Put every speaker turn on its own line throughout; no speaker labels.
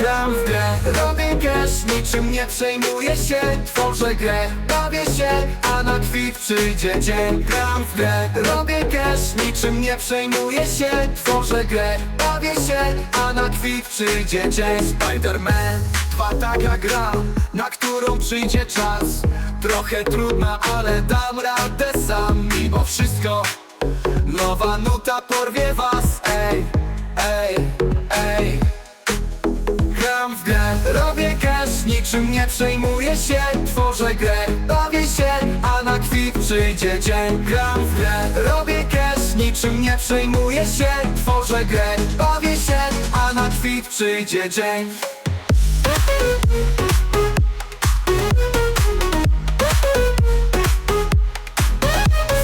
Gram w grę, robię cash, niczym nie przejmuję się. Tworzę grę, bawię się, a na kwit przyjdzie dzień. Gram w grę, robię cash, niczym nie przejmuję się. Tworzę grę, bawię się, a na kwit przyjdzie dzień. Spider-Man, dwa taka gra, na którą przyjdzie czas. Trochę trudna, ale dam radę sam. Mimo wszystko, nowa nuta porwie was. Ej, ej, niczym nie przejmuję się Tworzę grę, bawię się, a na kwit przyjdzie dzień. Gram w grę, robię cash, niczym nie przejmuję się Tworzę grę, bawię się, a na kwit przyjdzie dzień.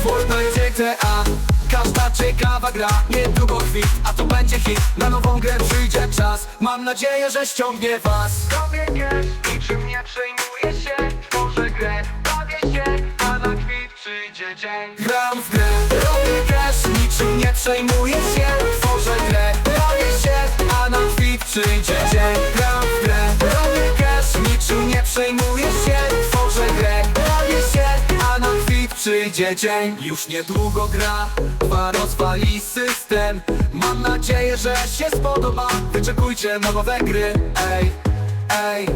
Fortnite GTA Każda ciekawa gra, niedługo kwit, a to będzie hit. Na nową grę przyjdzie czas, mam nadzieję, że ściągnie was. Robię cash, niczym nie przejmuję się Tworzę grę, bawię się, a na kwit przyjdzie dzień. Gram w grę, robię cash, niczym nie przejmuję się Tworzę grę, bawię się, a na kwit przyjdzie dzień. Gram w grę, robię cash, niczym nie przejmuję się Tworzę grę, bawię się, a na kwit przyjdzie dzień. Już niedługo gra, dwa rozwali system. Mam nadzieję, że się spodoba. Wyczekujcie nowe gry. Ej, ej,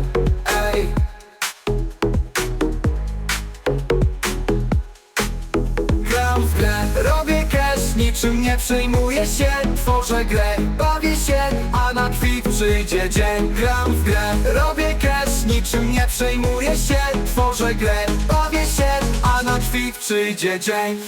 niczym nie przejmuję się. Tworzę grę, bawię się, a na kwit przyjdzie dzień. Gram w grę, robię cash, niczym nie przejmuję się. Tworzę grę, bawię się, a na kwit przyjdzie dzień